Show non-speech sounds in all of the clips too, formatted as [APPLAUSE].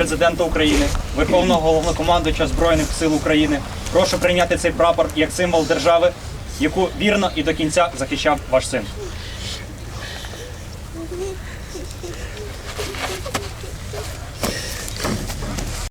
президента України, Верховного головнокомандуюча Збройних сил України, прошу прийняти цей прапор як символ держави, яку вірно і до кінця захищав ваш син.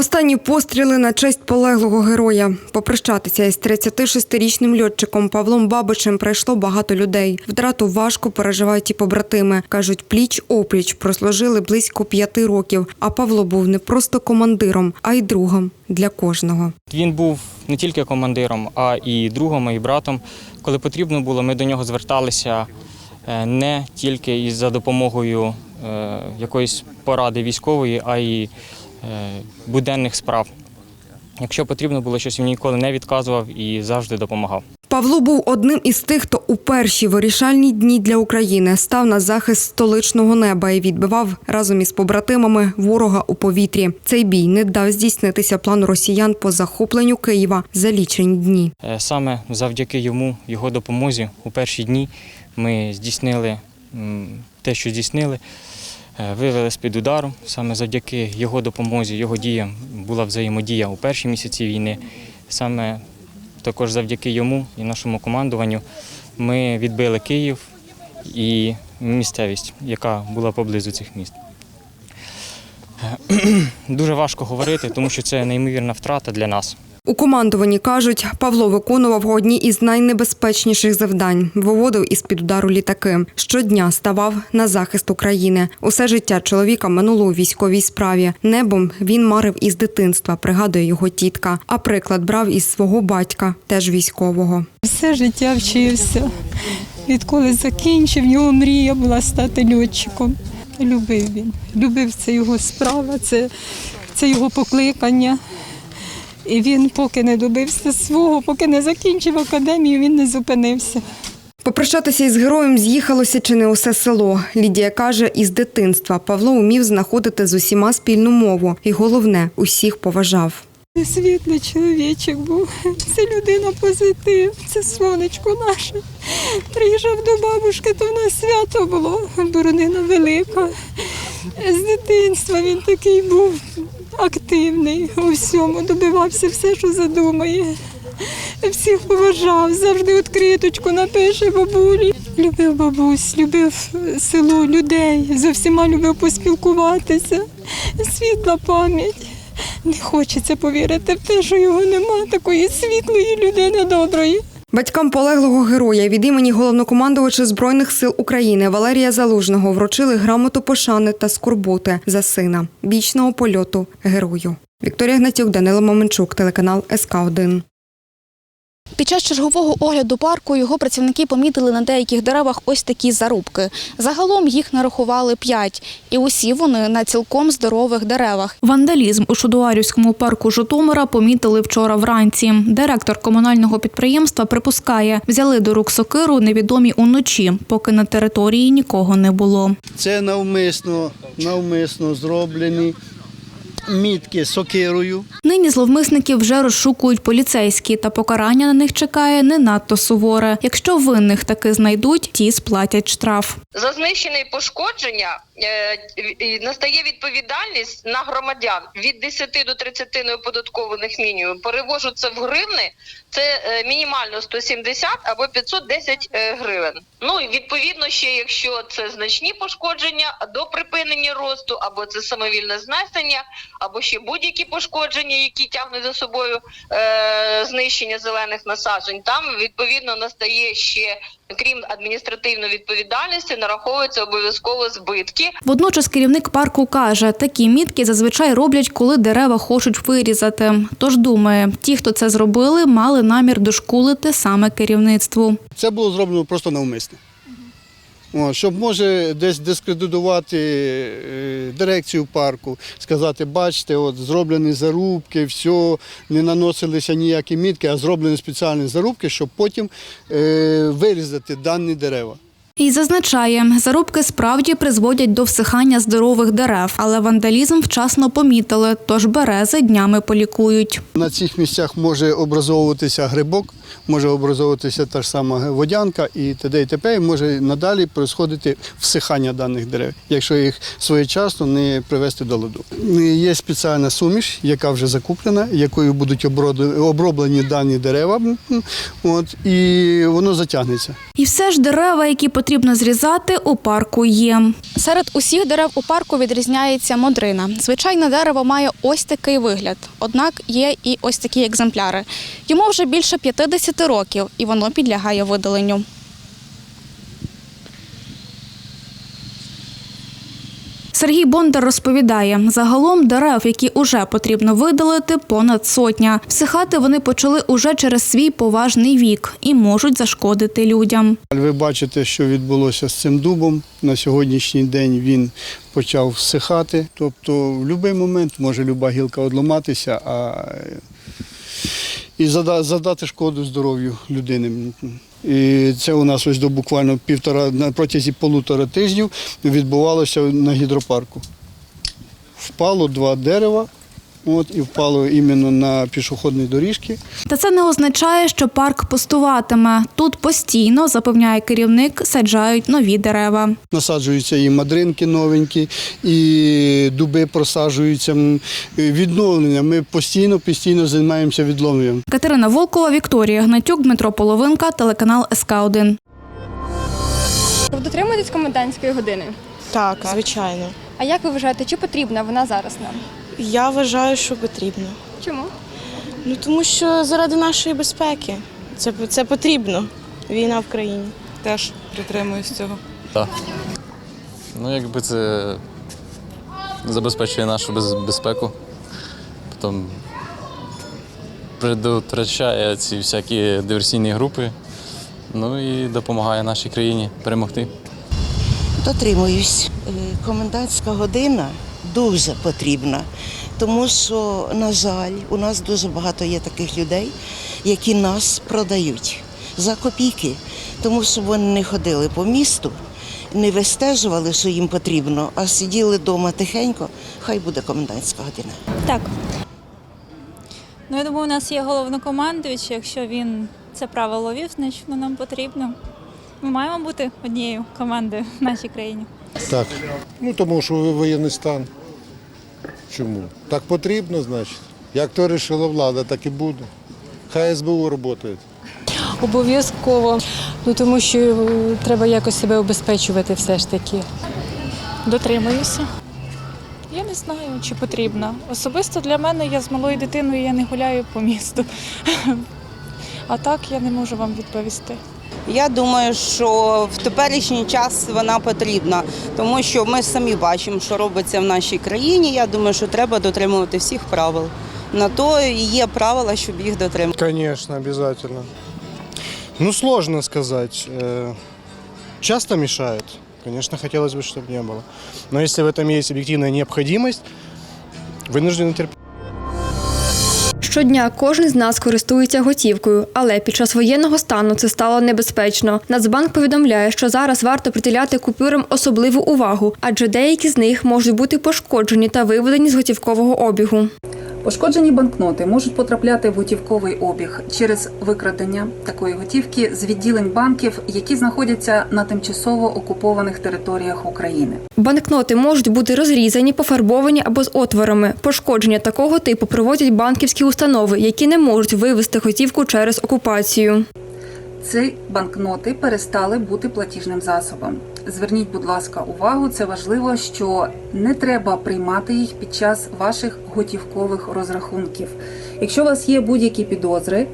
Останні постріли на честь полеглого героя. Попрощатися із 36-річним льотчиком Павлом Бабичем прийшло багато людей. Втрату важко переживають і побратими. Кажуть, пліч опліч прослужили близько п'яти років. А Павло був не просто командиром, а й другом для кожного. Він був не тільки командиром, а і другом, і братом. Коли потрібно було, ми до нього зверталися е, не тільки за допомогою е, якоїсь поради військової, а й буденних справ. Якщо потрібно було щось, він ніколи не відказував і завжди допомагав. Павло був одним із тих, хто у перші вирішальні дні для України став на захист столичного неба і відбивав разом із побратимами ворога у повітрі. Цей бій не дав здійснитися плану росіян по захопленню Києва за лічені дні. Е, Саме завдяки йому, його допомозі, у перші дні ми здійснили те, що здійснили, е, вивели з-під удару. Саме завдяки його допомозі, його діям була взаємодія у перші місяці війни. Саме також завдяки йому і нашому командуванню ми відбили Київ і місцевість, яка була поблизу цих міст. Дуже важко говорити, тому що це неймовірна втрата для нас. У командуванні кажуть, Павло виконував одні із найнебезпечніших завдань, виводив із під удару літаки. Щодня ставав на захист України. Усе життя чоловіка минуло у військовій справі. Небом він марив із дитинства, пригадує його тітка. А приклад брав із свого батька, теж військового. Все життя вчився. Відколи закінчив, його мрія була стати льотчиком. Любив він. Любив це його справа, це, це його покликання. І він поки не добився свого, поки не закінчив академію, він не зупинився. Попрощатися із героєм з'їхалося чи не усе село. Лідія каже, із дитинства Павло умів знаходити з усіма спільну мову і головне усіх поважав. Світлий чоловічок був. Це людина позитив, це сонечко наше. Приїжджав до бабушки, то в нас свято було, боронина велика. З дитинства він такий був активний у всьому, добивався все, що задумає. Всіх поважав, завжди відкриточку напише бабулі. Любив бабусь, любив село, людей, з всіма любив поспілкуватися. Світла пам'ять. Не хочеться повірити в те, що його нема, такої світлої людини доброї. Батькам полеглого героя від імені головнокомандувача збройних сил України Валерія Залужного вручили грамоту пошани та скорботи за сина вічного польоту герою. Вікторія Гнатюк, Данило Маменчук, телеканал СК 1 Під час чергового огляду парку його працівники помітили на деяких деревах ось такі зарубки. Загалом їх нарахували п'ять, і усі вони на цілком здорових деревах. Вандалізм у Шудуарівському парку Житомира помітили вчора вранці. Директор комунального підприємства припускає, взяли до рук сокиру невідомі уночі, поки на території нікого не було. Це навмисно, навмисно зроблені мітки сокирою. Нині зловмисників вже розшукують поліцейські, та покарання на них чекає не надто суворе. Якщо винних таки знайдуть, ті сплатять штраф. За знищене пошкодження настає відповідальність на громадян від 10 до 30 неоподаткованих мінімум. Перевожу це в гривни. Це е, мінімально 170 або 510 е, гривень. Ну і відповідно ще, якщо це значні пошкодження до припинення росту, або це самовільне знесення, або ще будь-які пошкодження, які тягнуть за собою е, знищення зелених насаджень, там відповідно настає ще крім адміністративної відповідальності, нараховуються обов'язково збитки. Водночас керівник парку каже, такі мітки зазвичай роблять, коли дерева хочуть вирізати. Тож думає, ті, хто це зробили, мали намір дошкулити саме керівництву. Це було зроблено просто навмисно. Щоб може десь дискредитувати е, дирекцію парку, сказати, бачите, от зроблені зарубки, все, не наносилися ніякі мітки, а зроблені спеціальні зарубки, щоб потім е, вирізати дані дерева. І зазначає, зарубки справді призводять до всихання здорових дерев, але вандалізм вчасно помітили, тож берези днями полікують. На цих місцях може образовуватися грибок, може образовуватися та ж сама водянка і т.д. і т.п. І може надалі происходити всихання даних дерев, якщо їх своєчасно не привести до ладу. Є спеціальна суміш, яка вже закуплена, якою будуть оброблені дані дерева, от, і воно затягнеться. І все ж дерева, які потрібно зрізати, у парку є. Серед усіх дерев у парку відрізняється модрина. Звичайне дерево має ось такий вигляд. Однак є і ось такі екземпляри. Йому вже більше 50 років, і воно підлягає видаленню. Сергій Бондар розповідає, загалом дерев, які уже потрібно видалити, понад сотня. Всихати вони почали уже через свій поважний вік і можуть зашкодити людям. Ви бачите, що відбулося з цим дубом. На сьогоднішній день він почав всихати. Тобто, в будь-який момент може люба гілка одламатися, а і зада- задати шкоду здоров'ю людини. І це у нас ось до буквально півтора на протязі полутора тижнів відбувалося на гідропарку. Впало два дерева, от, і впало іменно на пішохідні доріжки. Та це не означає, що парк пустуватиме. Тут постійно, запевняє керівник, саджають нові дерева. Насаджуються і мадринки новенькі, і дуби просаджуються. Відновлення. Ми постійно, постійно займаємося відновленням. Катерина Волкова, Вікторія Гнатюк, Дмитро Половинка, телеканал СК 1 Ви дотримуєтесь комендантської години? Так, звичайно. А як ви вважаєте, чи потрібна вона зараз нам? Я вважаю, що потрібно. Чому? Ну тому що заради нашої безпеки це, це потрібно. Війна в країні. Теж притримуюсь цього. Так. Ну, якби це забезпечує нашу без- безпеку, потім предотвращає ці всякі диверсійні групи, ну і допомагає нашій країні перемогти. Дотримуюсь. Е, Комендантська година дуже потрібна, тому що, на жаль, у нас дуже багато є таких людей, які нас продають за копійки, тому що вони не ходили по місту, не вистежували, що їм потрібно, а сиділи вдома тихенько. Хай буде комендантська година. Так. Ну, я думаю, у нас є головнокомандуючий. Якщо він це правило вів, значить воно нам потрібно. Ми маємо бути однією командою в нашій країні. Так. Ну тому що воєнний стан. Чому? Так потрібно, значить. Як то вирішила влада, так і буде. Хай СБУ працює. Обов'язково, ну тому що е, треба якось себе обезпечувати все ж таки. Дотримуюся. Я не знаю, чи потрібно. Особисто для мене я з малою дитиною я не гуляю по місту. [LAUGHS] А так я не можу вам відповісти. Я думаю, що в теперішній час вона потрібна, тому що ми самі бачимо, що робиться в нашій країні. Я думаю, що треба дотримувати всіх правил. На то і є правила, щоб їх дотримувати. Конечно, обязательно. Ну, сложно сказать. Э, Часто мешает. Конечно, хотелось бы, чтобы не было. Но если в этом есть объективная необходимость, вынуждены терпеть. Щодня кожен з нас користується готівкою, але під час воєнного стану це стало небезпечно. Нацбанк повідомляє, що зараз варто приділяти купюрам особливу увагу, адже деякі з них можуть бути пошкоджені та виведені з готівкового обігу. Пошкоджені банкноти можуть потрапляти в готівковий обіг через викрадення такої готівки з відділень банків, які знаходяться на тимчасово окупованих територіях України. Банкноти можуть бути розрізані, пофарбовані або з отворами. Пошкодження такого типу проводять банківські установи, які не можуть вивести готівку через окупацію. Ці банкноти перестали бути платіжним засобом. Зверніть, будь ласка, увагу, це важливо, що не треба приймати їх під час ваших готівкових розрахунків. Якщо у вас є будь-які підозри,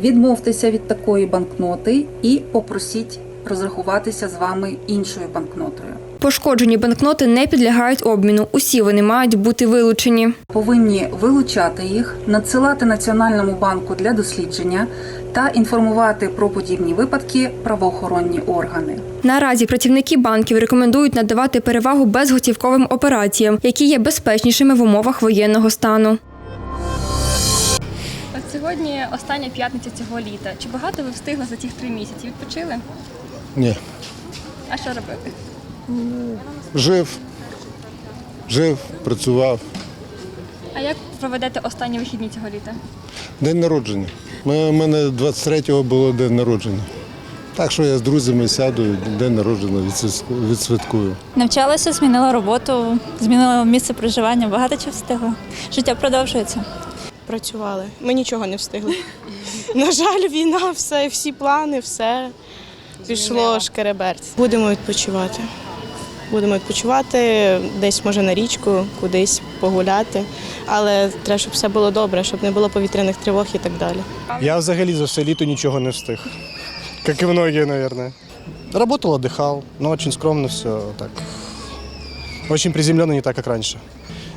відмовтеся від такої банкноти і попросіть розрахуватися з вами іншою банкнотою. Пошкоджені банкноти не підлягають обміну. Усі вони мають бути вилучені. Повинні вилучати їх, надсилати Національному банку для дослідження та інформувати про подібні випадки правоохоронні органи. Наразі працівники банків рекомендують надавати перевагу безготівковим операціям, які є безпечнішими в умовах воєнного стану. От сьогодні остання п'ятниця цього літа. Чи багато ви встигли за ті три місяці? Відпочили? Ні. А що робили? Жив, жив, працював. А як проведете останні вихідні цього літа? День народження. У мене 23-го було день народження. Так що я з друзями сяду, день народження відсвяткую. Навчалася, змінила роботу, змінила місце проживання, багато чого встигла. Життя продовжується. Працювали. Ми нічого не встигли. [LAUGHS] На жаль, війна, все, всі плани, все пішло шкереберть. Будемо відпочивати. Будемо відпочивати десь, може, на річку, кудись погуляти. Але треба, щоб все було добре, щоб не було повітряних тривог і так далі. Я взагалі за все літо нічого не встиг. Как и многие, наверное. Работал, отдыхал, но очень скромно все так. Очень приземленно, не так, как раньше.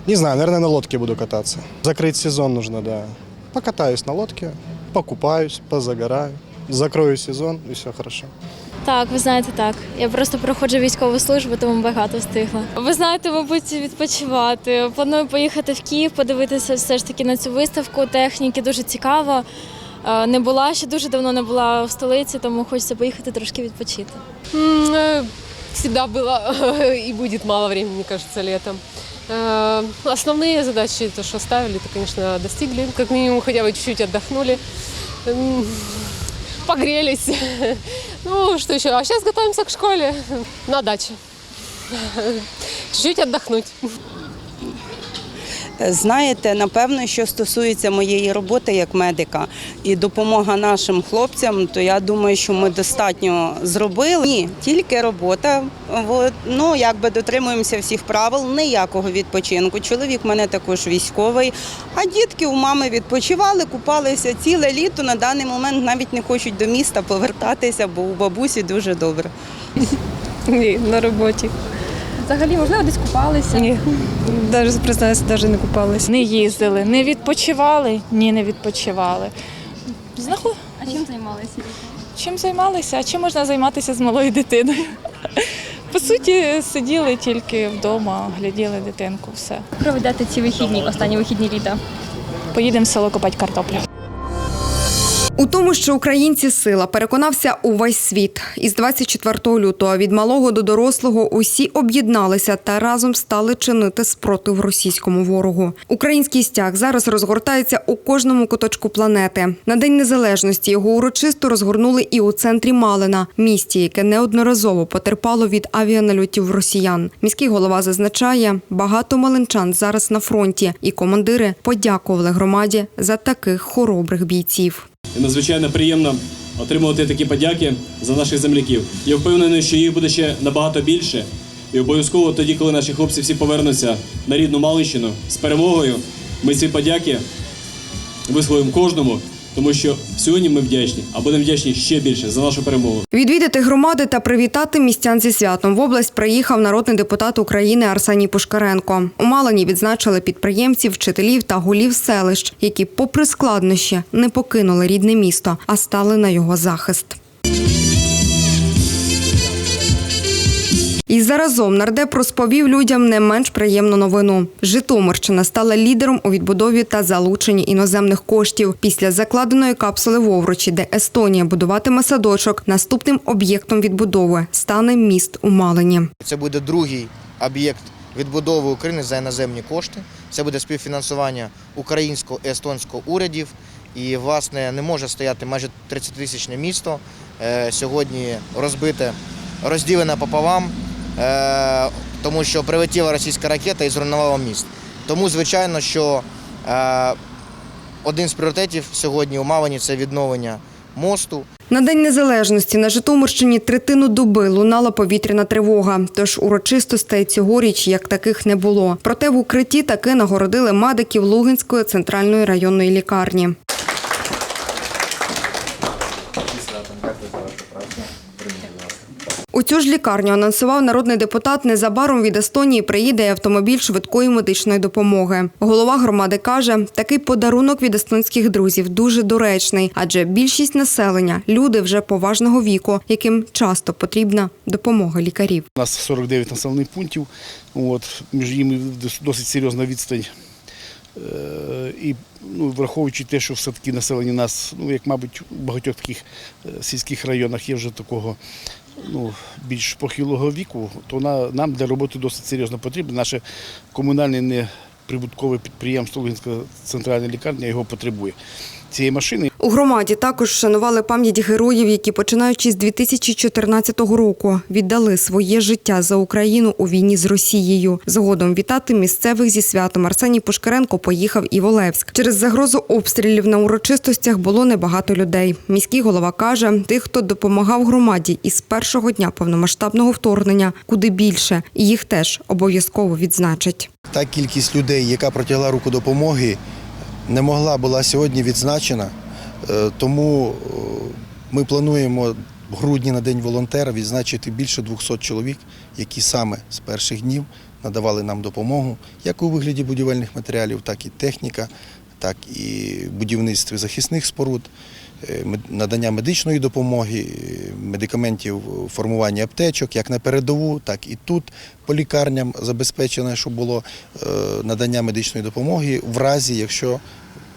Не знаю, наверное, на лодке буду кататься. Закрыть сезон нужно, да. Покатаюсь на лодке, покупаюсь, позагораю, закрою сезон и все хорошо. Так, ви знаєте, так. Я просто проходжу військову службу, тому багато встигла. Ви знаєте, мабуть, відпочивати. Планую поїхати в Київ, подивитися все ж таки на цю виставку техніки. Дуже цікаво. Е, Не була ще дуже давно не була в столиці, тому хочеться поїхати трошки відпочити. Всегда было и будет мало времени, мне кажется, летом. Э, Основные задачи, то, что ставили, это, конечно, достигли. Как минимум, хотя бы чуть-чуть отдохнули. М, Погрелись. [LAUGHS] Ну, что еще? А сейчас готовимся к школе на даче. Чуть-чуть отдохнуть. Знаєте, напевно, що стосується моєї роботи як медика і допомога нашим хлопцям, то я думаю, що ми достатньо зробили. Ні, тільки робота. Ну, якби дотримуємося всіх правил, ніякого відпочинку. Чоловік мене також військовий, а дітки у мами відпочивали, купалися ціле літо. На даний момент навіть не хочуть до міста повертатися, бо у бабусі дуже добре. Ні, на роботі. Взагалі, можливо, десь купалися? Ні, навіть признаюся, навіть не купалися. Не їздили, не відпочивали, ні, не відпочивали. Знаход... А чим займалися? Чим займалися? А чим можна займатися з малою дитиною? [LAUGHS] По суті, сиділи тільки вдома, гляділи дитинку, все. Проведете ці вихідні, останні вихідні літа. Поїдемо в село копати картоплю. У тому, що українці сила, переконався увесь світ. Із 24 лютого від малого до дорослого усі об'єдналися та разом стали чинити спротив російському ворогу. Український стяг зараз розгортається у кожному куточку планети. На день незалежності його урочисто розгорнули і у центрі Малина, місті, яке неодноразово потерпало від авіанальотів росіян. Міський голова зазначає, багато малинчан зараз на фронті, і командири подякували громаді за таких хоробрих бійців. І надзвичайно приємно отримувати такі подяки за наших земляків. Я впевнений, що їх буде ще набагато більше. І обов'язково тоді, коли наші хлопці всі повернуться на рідну Малищину з перемогою, ми ці подяки висловимо кожному, тому що сьогодні ми вдячні, а будемо вдячні ще більше за нашу перемогу. Відвідати громади та привітати містян зі святом в область приїхав народний депутат України Арсеній Пушкаренко. У Малині відзначили підприємців, вчителів та голів селищ, які, попри складнощі, не покинули рідне місто, а стали на його захист. І заразом нардеп розповів людям не менш приємну новину. Житомирщина стала лідером у відбудові та залученні іноземних коштів після закладеної капсули в Овручі, де Естонія будуватиме садочок. Наступним об'єктом відбудови стане міст у Малині. Це буде другий об'єкт відбудови України за іноземні кошти. Це буде співфінансування українського і естонського урядів. І, власне, не може стояти майже 30-тисячне місто. е, Сьогодні розбите, розділене пополам, тому що прилетіла російська ракета і зруйнувала міст. Тому, звичайно, що е, один з пріоритетів сьогодні у Малині – це відновлення мосту. На День Незалежності на Житомирщині третину доби лунала повітряна тривога. Тож урочистостей цьогоріч як таких не було. Проте в укритті таки нагородили медиків Лугинської центральної районної лікарні. У цю ж лікарню анонсував народний депутат. Незабаром від Естонії приїде і автомобіль швидкої медичної допомоги. Голова громади каже, такий подарунок від естонських друзів дуже доречний, адже більшість населення люди вже поважного віку, яким часто потрібна допомога лікарів. У нас 49 населених пунктів, от, між ними дос- досить серйозна відстань. Е, І ну, враховуючи те, що все-таки населення нас, ну як мабуть, у багатьох таких е, сільських районах є вже такого ну, більш похилого віку, то на, нам для роботи досить серйозно потрібно. Наше комунальне неприбуткове підприємство Лугінська центральна лікарня його потребує. Цієї машини У громаді також шанували пам'ять героїв, які починаючи з 2014 року віддали своє життя за Україну у війні з Росією. Згодом вітати місцевих зі святом Арсеній Пушкаренко поїхав і в Олевськ. Через загрозу обстрілів на урочистостях було небагато людей. Міський голова каже, тих, хто допомагав громаді із першого дня повномасштабного вторгнення, куди більше, і їх теж обов'язково відзначать. Та кількість людей, яка протягла руку допомоги, не могла була сьогодні відзначена. Е, Тому е, ми плануємо в грудні на День волонтера відзначити більше 200 чоловік, які саме з перших днів надавали нам допомогу, як у вигляді будівельних матеріалів, так і техніка, так і будівництві захисних споруд, надання медичної допомоги, е, медикаментів, формування аптечок, як на передову, так і тут по лікарням забезпечено, щоб було е, надання медичної допомоги в разі, якщо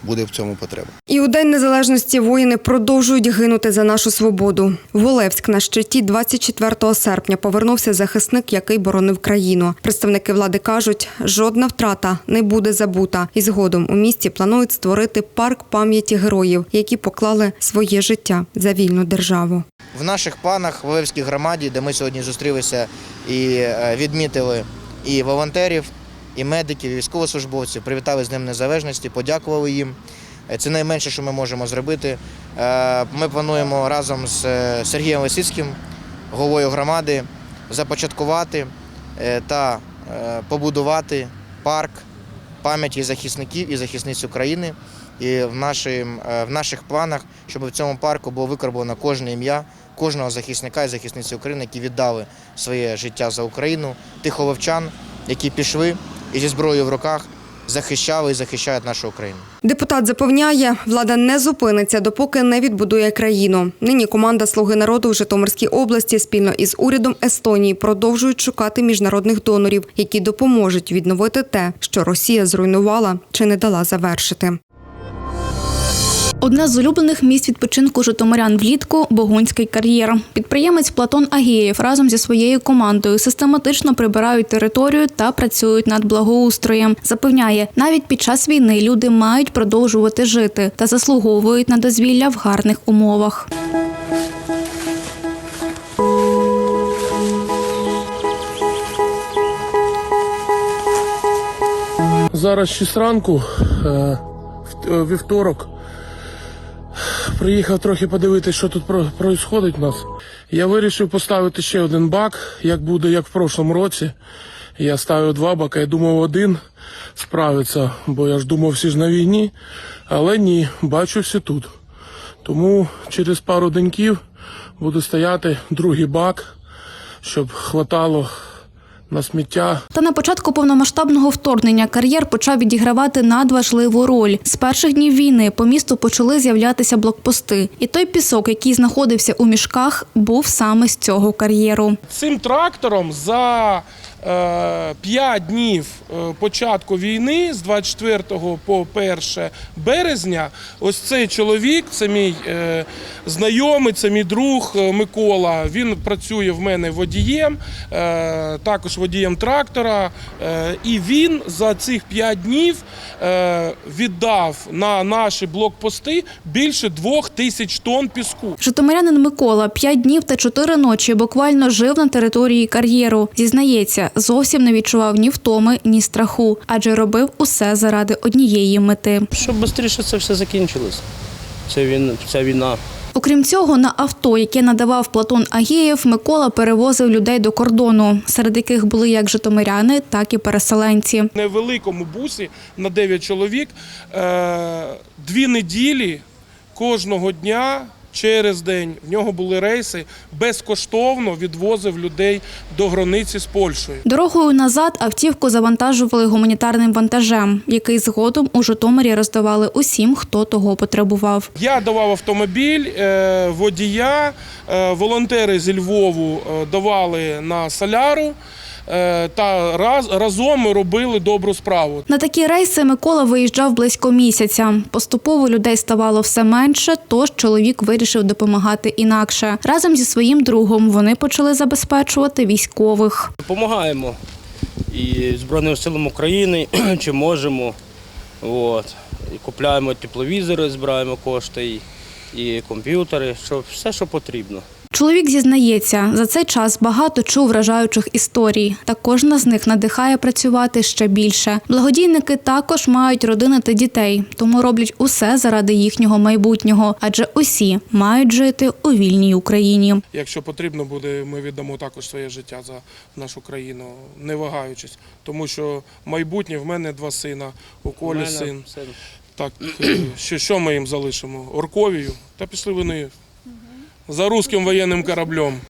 буде в цьому потреба. І у День Незалежності воїни продовжують гинути за нашу свободу. В Олевськ на щиті 24 серпня повернувся захисник, який боронив країну. Представники влади кажуть, жодна втрата не буде забута. І згодом у місті планують створити парк пам'яті героїв, які поклали своє життя за вільну державу. В наших планах в Олевській громаді, де ми сьогодні зустрілися і е, відмітили і волонтерів, і медиків, і військовослужбовців, привітали з Днем Незалежності, подякували їм. Е, Це найменше, що ми можемо зробити. Е, Ми плануємо разом з е, Сергієм Лисицьким, головою громади, започаткувати та побудувати парк пам'яті захисників і захисниць України. І в, нашим, в наших планах, щоб в цьому парку було викарбовано кожне ім'я кожного захисника і захисниці України, які віддали своє життя за Україну, тих оловчан, які пішли і зі зброєю в руках захищали і захищають нашу Україну. Депутат запевняє, влада не зупиниться, допоки не відбудує країну. Нині команда Слуги народу в Житомирській області спільно із урядом Естонії продовжують шукати міжнародних донорів, які допоможуть відновити те, що Росія зруйнувала чи не дала завершити. Одне з улюблених місць відпочинку житомирян влітку Богунський кар'єр. Підприємець Платон Агієв разом зі своєю командою систематично прибирають територію та працюють над благоустроєм. Запевняє, навіть під час війни люди мають продовжувати жити та заслуговують на дозвілля в гарних умовах. Зараз 6 ранку, е, е, вівторок. Приїхав трохи подивитися, що тут відбувається у нас. Я вирішив поставити ще один бак, як буде, як в прошлому році. Я ставив два бака, я думав, один справиться, бо я ж думав, всі ж на війні. Але ні, бачу всі тут. Тому через пару деньків буде стояти другий бак, щоб хватало на сміття Та на початку повномасштабного вторгнення кар'єр почав відігравати надважливу роль. З перших днів війни по місту почали з'являтися блокпости, і той пісок, який знаходився у мішках, був саме з цього кар'єру. Цим трактором за 5 днів е, початку війни, з 24 по 1 березня, ось цей чоловік, це мій е, знайомий, це мій друг е, Микола. Він працює в мене водієм, е, також водієм трактора. Е, і він за цих 5 днів е, віддав на наші блокпости більше двох тисяч тонн піску. Житомирянин Микола п'ять днів та чотири ночі буквально жив на території кар'єру. Зізнається, зовсім не відчував ні втоми, ні страху, адже робив усе заради однієї мети. Щоб швидше це все закінчилось. Це він, ця війна. Окрім цього, на авто, яке надавав Платон Агієв, Микола перевозив людей до кордону, серед яких були як житомиряни, так і переселенці. В невеликому бусі на 9 чоловік е, дві неділі кожного дня через день в нього були рейси, безкоштовно відвозив людей до границі з Польщею. Дорогою назад автівку завантажували гуманітарним вантажем, який згодом у Житомирі роздавали усім, хто того потребував. Я давав автомобіль, е, водія, е, волонтери зі Львову е, давали на соляру. Е, та раз, разом ми робили добру справу. На такі рейси Микола виїжджав близько місяця. Поступово людей ставало все менше, тож чоловік вирішив допомагати інакше. Разом зі своїм другом вони почали забезпечувати військових. Допомагаємо і Збройним силам України, [CLEARS THROAT] чи можемо. От. І купляємо тепловізори, збираємо кошти, і, і комп'ютери, що, все, що потрібно. Чоловік зізнається, за цей час багато чув вражаючих історій, та кожна з них надихає працювати ще більше. Благодійники також мають родини та дітей, тому роблять усе заради їхнього майбутнього, адже усі мають жити у вільній Україні. Якщо потрібно буде, ми віддамо також своє життя за нашу країну, не вагаючись. Тому що майбутнє в мене два сина, у Колі У мене син. син. Так, е, що, що ми їм залишимо? Орковію та пішли вони за руським воєнним кораблем.